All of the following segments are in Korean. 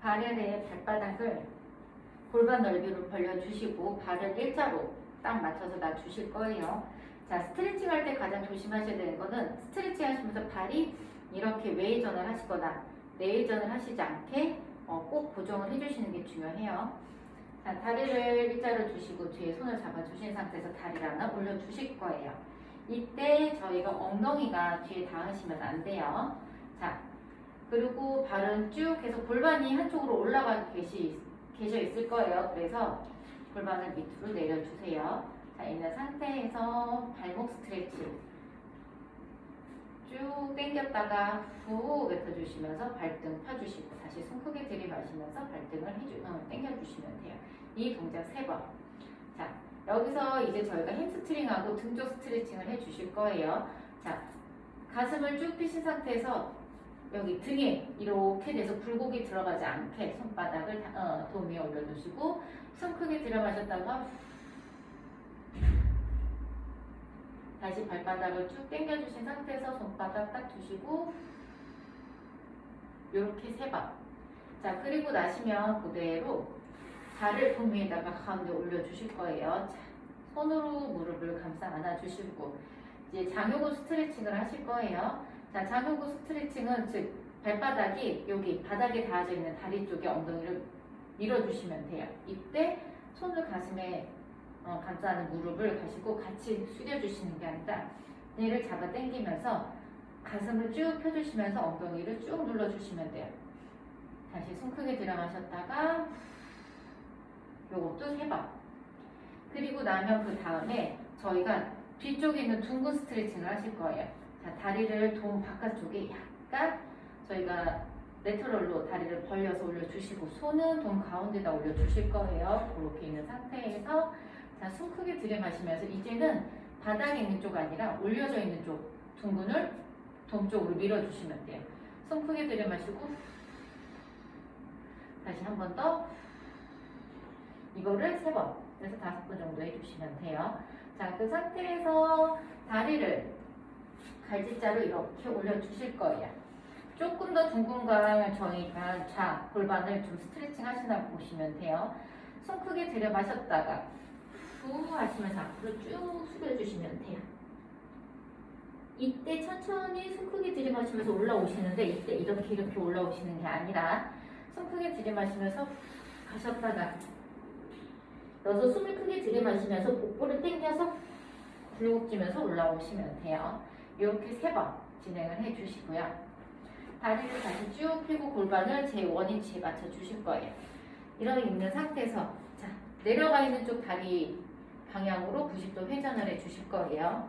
발 아래 발바닥을 골반 넓이로 벌려주시고 발을 일자로 딱 맞춰서 놔주실 거예요. 자, 스트레칭 할 때 가장 조심하셔야 되는 거는 스트레칭 하시면서 발이 이렇게 외회전을 하시거나 내회전을 하시지 않게 어, 꼭 고정을 해주시는 게 중요해요. 자, 다리를 일자로 두시고 뒤에 손을 잡아주신 상태에서 다리를 하나 올려주실 거예요. 이때 저희가 엉덩이가 뒤에 닿으시면 안 돼요. 자, 그리고 발은 쭉 해서 골반이 한쪽으로 올라가 계시, 계셔 있을 거예요. 그래서 골반을 밑으로 내려주세요. 자, 있는 상태에서 발목 스트레칭. 쭉 당겼다가 후 뱉어주시면서 발등 펴주시고 다시 숨 크게 들이마시면서 발등을 해주, 어, 당겨주시면 돼요. 이 동작 세 번. 자, 여기서 이제 저희가 햄스트링하고 등쪽 스트레칭을 해주실 거예요. 자, 가슴을 쭉 펴신 상태에서 여기 등에 이렇게 돼서 굴곡이 들어가지 않게 손바닥을 다- 어, 도 위에 올려주시고 숨 크게 들여마셨다가 다시 발바닥을 쭉 당겨주신 상태에서 손바닥 딱 두시고 이렇게 세 번. 자 그리고 나시면 그대로 발을 등 위에다가 가운데 올려주실 거예요. 자, 손으로 무릎을 감싸 안아주시고 이제 장요근 스트레칭을 하실 거예요. 자 장요근 스트레칭은 즉 발바닥이 여기 바닥에 닿아져 있는 다리 쪽에 엉덩이를 밀어주시면 돼요. 이때 손을 가슴에 어, 감싸는 무릎을 가시고 같이 숙여주시는 게 아니라 얘를 잡아 당기면서 가슴을 쭉 펴주시면서 엉덩이를 쭉 눌러주시면 돼요. 다시 숨 크게 들어마셨다가 요것도 세 번. 그리고 나면 그 다음에 저희가 뒤쪽에 있는 둥근 스트레칭을 하실 거예요. 자, 다리를 동 바깥쪽에 약간 저희가 레터럴로 다리를 벌려서 올려주시고 손은 동 가운데다 올려주실 거예요. 그렇게 있는 상태에서 자, 숨 크게 들이마시면서 이제는 바닥에 있는 쪽 아니라 올려져 있는 쪽 둥근을 동 쪽으로 밀어주시면 돼요. 숨 크게 들이마시고 다시 한 번 더 이거를 세 번, 그래서 다섯 번 정도 해주시면 돼요. 자, 그 상태에서 다리를 갈지자로 이렇게 올려주실 거예요. 조금 더 둥근간 저희가 자 골반을 좀 스트레칭 하신다고 보시면 돼요. 숨 크게 들여 마셨다가 후 하시면서 앞으로 쭉 숙여주시면 돼요. 이때 천천히 숨 크게 들이마시면서 올라오시는데 이때 이렇게 이렇게 올라오시는 게 아니라 숨 크게 들이마시면서 후 가셨다가 넣어서 숨을 크게 들이마시면서 복부를 당겨서 굴곡지면서 올라오시면 돼요. 이렇게 세 번 진행을 해주시고요. 다리를 다시 쭉 펴고 골반을 제 원위치에 맞춰 주실 거예요. 이렇게 있는 상태에서 자 내려가 있는 쪽 다리 방향으로 90도 회전을 해 주실 거예요.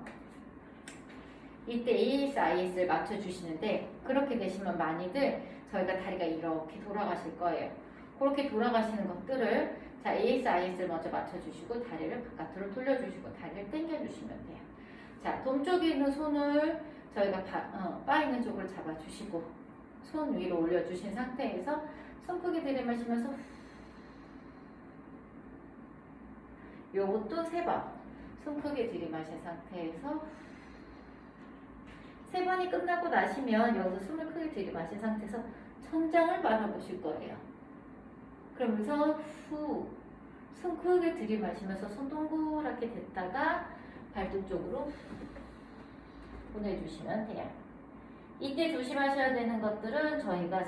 이때 AS, IS를 맞춰 주시는데 그렇게 되시면 많이들 저희가 다리가 이렇게 돌아가실 거예요. 그렇게 돌아가시는 것들을 자 AS, IS를 먼저 맞춰 주시고 다리를 바깥으로 돌려 주시고 다리를 당겨 주시면 돼요. 자 동쪽에 있는 손을 저희가 바, 어, 바 있는 쪽을 잡아 주시고 손 위로 올려주신 상태에서 손 크게 들이마시면서 요것도 세 번. 숨 크게 들이마신 상태에서 세 번이 끝나고 나시면 여기서 숨을 크게 들이마신 상태에서 천장을 바라보실 거예요. 그러면서 후, 숨 크게 들이마시면서 손 동그랗게 댔다가 발등 쪽으로 보내주시면 돼요. 이때 조심하셔야 되는 것들은 저희가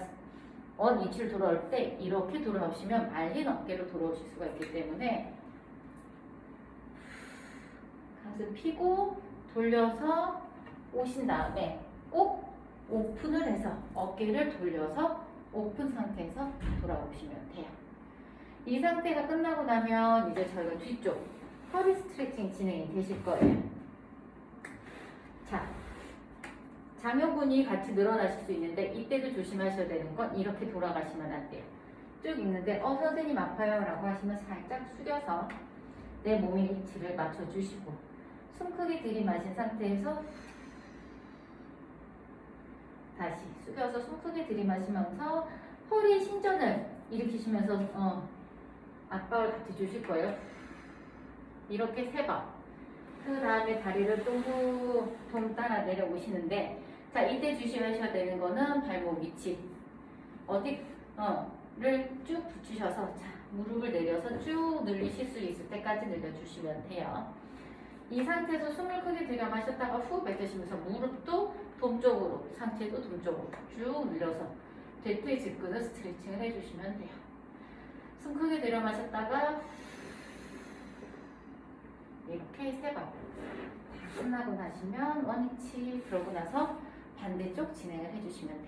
원 위치를 돌아올 때 이렇게 돌아오시면 말린 어깨로 돌아오실 수가 있기 때문에 가슴 피고 돌려서 오신 다음에 꼭 오픈을 해서 어깨를 돌려서 오픈 상태에서 돌아오시면 돼요. 이 상태가 끝나고 나면 이제 저희가 뒤쪽 허리 스트레칭 진행이 되실 거예요. 자, 장요근이 같이 늘어나실 수 있는데 이때도 조심하셔야 되는 건 이렇게 돌아가시면 안 돼요. 쭉 있는데 어 선생님 아파요 라고 하시면 살짝 숙여서 내 몸의 위치를 맞춰주시고 숨 크게 들이마신 상태에서 다시 숙여서 숨 크게 들이마시면서 허리 신전을 일으키시면서 어, 압박을 같이 주실 거예요. 이렇게 세 번. 그 다음에 다리를 동구 동 따라 내려오시는데 자 이때 조심하셔야 되는 거는 발목 위치 어디 어쭉 붙이셔서 자 무릎을 내려서 쭉 늘리실 수 있을 때까지 늘려주시면 돼요. 이 상태에서 숨을 크게 들여 마셨다가 후 뱉으시면서 무릎도 동쪽으로 상체도 동쪽으로 쭉 늘려서 대퇴 직근을 스트레칭을 해주시면 돼요. 숨 크게 들여 마셨다가 이렇게 세 번. 다 끝나고 나시면 원위치 그러고 나서 반대쪽 진행을 해주시면 돼요.